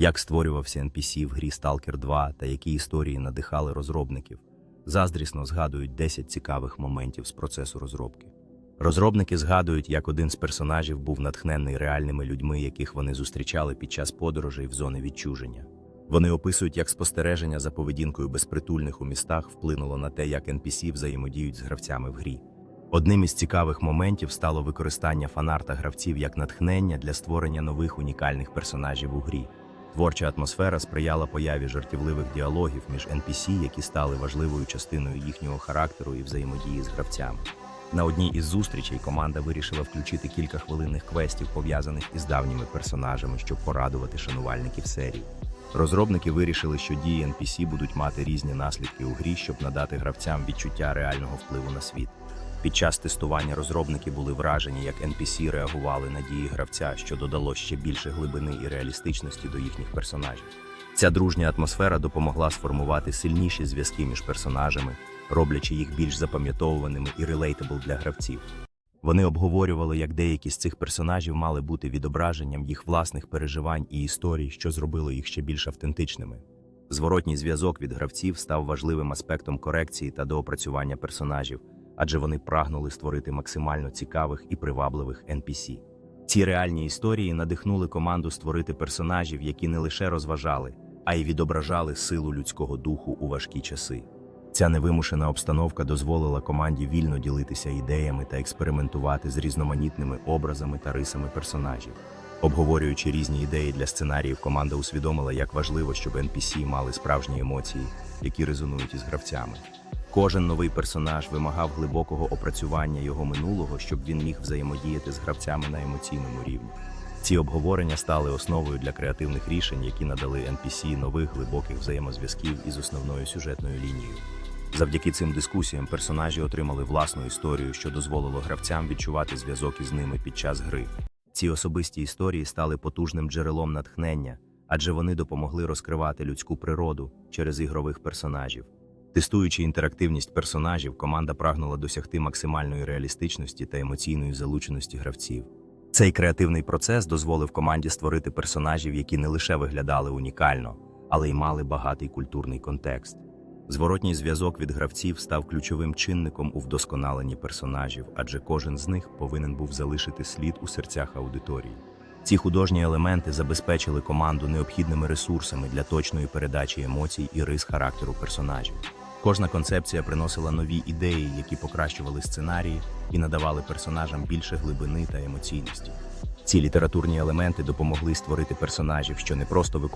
як створювався NPC в грі Stalker 2 та які історії надихали розробників, заздрісно згадують 10 цікавих моментів з процесу розробки. Розробники згадують, як один з персонажів був натхнений реальними людьми, яких вони зустрічали під час подорожей в зони відчуження. Вони описують, як спостереження за поведінкою безпритульних у містах вплинуло на те, як NPC взаємодіють з гравцями в грі. Одним із цікавих моментів стало використання фанарта гравців як натхнення для створення нових унікальних персонажів у грі. Творча атмосфера сприяла появі жартівливих діалогів між NPC, які стали важливою частиною їхнього характеру і взаємодії з гравцями. На одній із зустрічей команда вирішила включити кілька хвилинних квестів, пов'язаних із давніми персонажами, щоб порадувати шанувальників серії. Розробники вирішили, що дії NPC будуть мати різні наслідки у грі, щоб надати гравцям відчуття реального впливу на світ. Під час тестування розробники були вражені, як NPC реагували на дії гравця, що додало ще більше глибини і реалістичності до їхніх персонажів. Ця дружня атмосфера допомогла сформувати сильніші зв'язки між персонажами, роблячи їх більш запам'ятовуваними і релейтабл для гравців. Вони обговорювали, як деякі з цих персонажів мали бути відображенням їх власних переживань і історій, що зробило їх ще більш автентичними. Зворотній зв'язок від гравців став важливим аспектом корекції та доопрацювання персонажів, адже вони прагнули створити максимально цікавих і привабливих NPC. Ці реальні історії надихнули команду створити персонажів, які не лише розважали, а й відображали силу людського духу у важкі часи. Ця невимушена обстановка дозволила команді вільно ділитися ідеями та експериментувати з різноманітними образами та рисами персонажів. Обговорюючи різні ідеї для сценаріїв, команда усвідомила, як важливо, щоб NPC мали справжні емоції, які резонують із гравцями. Кожен новий персонаж вимагав глибокого опрацювання його минулого, щоб він міг взаємодіяти з гравцями на емоційному рівні. Ці обговорення стали основою для креативних рішень, які надали NPC нових глибоких взаємозв'язків із основною сюжетною лінією. Завдяки цим дискусіям персонажі отримали власну історію, що дозволило гравцям відчувати зв'язок із ними під час гри. Ці особисті історії стали потужним джерелом натхнення, адже вони допомогли розкривати людську природу через ігрових персонажів. Тестуючи інтерактивність персонажів, команда прагнула досягти максимальної реалістичності та емоційної залученості гравців. Цей креативний процес дозволив команді створити персонажів, які не лише виглядали унікально, але й мали багатий культурний контекст. Зворотній зв'язок від гравців став ключовим чинником у вдосконаленні персонажів, адже кожен з них повинен був залишити слід у серцях аудиторії. Ці художні елементи забезпечили команду необхідними ресурсами для точної передачі емоцій і рис характеру персонажів. Кожна концепція приносила нові ідеї, які покращували сценарії і надавали персонажам більше глибини та емоційності. Ці літературні елементи допомогли створити персонажів, що не просто виконують